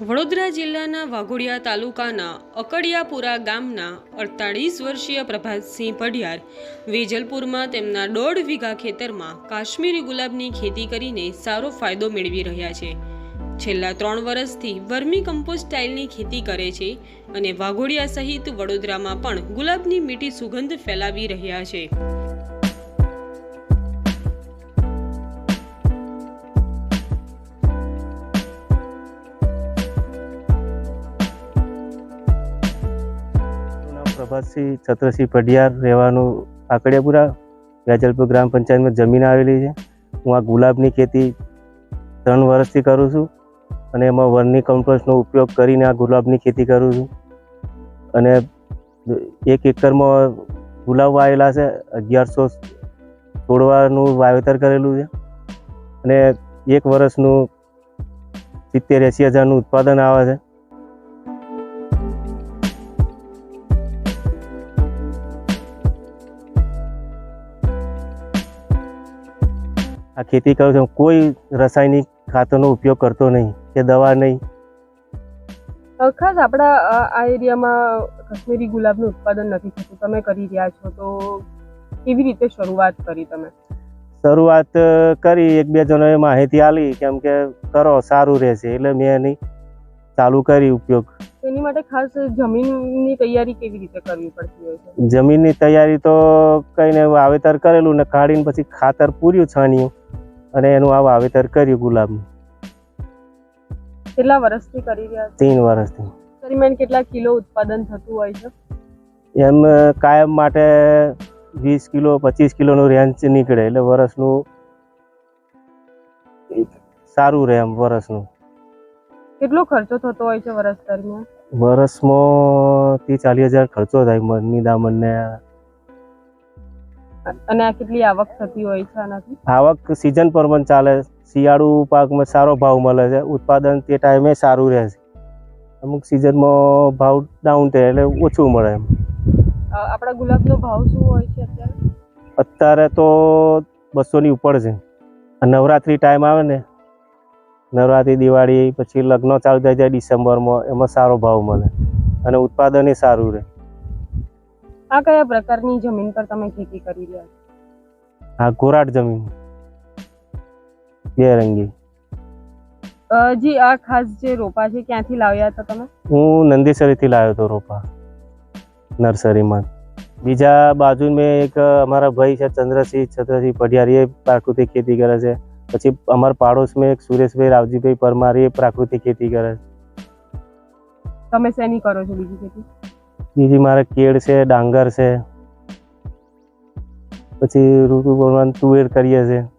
વડોદરા જિલ્લાના વાઘોડિયા તાલુકાના અકડિયાપુરા ગામના અડતાળીસ વર્ષીય પ્રભાતસિંહ પઢિયાર વેજલપુરમાં તેમના દોઢ વીઘા ખેતરમાં કાશ્મીરી ગુલાબની ખેતી કરીને સારો ફાયદો મેળવી રહ્યા છે. છેલ્લા ત્રણ વર્ષથી વર્મી કમ્પોસ્ટ સ્ટાઇલની ખેતી કરે છે અને વાઘોડિયા સહિત વડોદરામાં પણ ગુલાબની મીઠી સુગંધ ફેલાવી રહ્યા છે. પ્રભાતસિંહ છત્રસિંહ પઢિયાર રહેવાનું આકડિયાપુરા વેજલપુર ગ્રામ પંચાયતમાં જમીન આવેલી છે. હું આ ગુલાબની ખેતી ત્રણ વર્ષથી કરું છું અને એમાં વર્મી કમ્પોસ્ટનો ઉપયોગ કરીને આ ગુલાબની ખેતી કરું છું. અને એક એકરમાં ગુલાબ વાવેલા છે, અગિયારસો છોડવાનું વાવેતર કરેલું છે. અને એક વર્ષનું સિત્તેર એંસી હજારનું ઉત્પાદન આવે છે. આ ખેતી કરું છું. કોઈ રાસાયણિક ખાતરનો ઉપયોગ કરતો નહીં કે દવા નહીં. ખાસ આપણા આ એરિયામાં કાશ્મીરી ગુલાબનું ઉત્પાદન નથી થતું. તમે કરી રહ્યા છો તો કેવી રીતે શરૂઆત કરી તમે? શરૂઆત કરી એક બે જણાએ માહિતી આલી કેમ કે કરો સારું રહેશે. એટલે મેં એની ચાલુ કરી ઉપયોગ. એની માટે ખાસ જમીનની તૈયારી કેવી રીતે કરવી પડતી હોય છે? જમીનની તૈયારી તો કઈને વાવેતર કરેલું ને કાઢીને પછી ખાતર પૂર્યું છાણ્યું અને એનું આ વાવેતર કર્યું ગુલાબનું. કેટલા વર્ષથી કરી રહ્યા ત્રણ વર્ષથી. દરમિયાન કેટલા કિલો ઉત્પાદન થતું હોય છે? એમ કાયમ માટે વીસ કિલો પચીસ કિલોનું રેન્જ નીકળે એટલે વર્ષનું સારું રહે એમ વર્ષનું. કેટલો ખર્ચો થતો હોય છે વર્ષ દરમિયાન? વર્ષમાં ત્રીસ ચાલીસ હજાર ખર્ચો થાય મની દામનને. અને આ કેટલી આવક થતી હોય છે આનાથી? આવક સિઝન પર પણ ચાલે શિયાળુ પાકમાં સારો ભાવ મળે છે. ઉત્પાદન તે ટાઈમે સારું રહે છે. અમુક સિઝનમાં ભાવ ડાઉન થાય એટલે ઓછું મળે એમ. આપણા ગુલાબનો ભાવ શું હોય છે અત્યારે? અત્યારે તો બસોની ઉપર છે. નવરાત્રિ ટાઈમ આવે ને નવરાત્રિ દિવાળી પછી લગ્ન ચાલુ થઈ જાય ડિસેમ્બરમાં એમાં સારો ભાવ મળે અને ઉત્પાદન એ સારું રહે. આ કયા પ્રકારની જમીન પર તમે ખેતી કરી રહ્યા છો? હા કોરાટ જમીન. બે રંગી જી આ ખાસ જે રોપા છે ક્યાંથી લાવ્યા હતા તમે? હું નંદીસરીથી લાવ્યો હતો રોપા નર્સરીમાં. બીજા બાજુ મેં એક અમારા ભાઈ છે ચંદ્રસિંહ છત્રસિંહ પઢિયારી પ્રાકૃતિક ખેતી કરે છે. પછી અમારા પાડોશમાં એક સુરેશભાઈ રાવજીભાઈ પરમાર એ પ્રાકૃતિક ખેતી કરે છે. તમે શેની કરો છો બીજી ખેતી? બીજી મારે કેળ છે ડાંગર છે. પછી ઋતુ તુવેર કરીએ છે.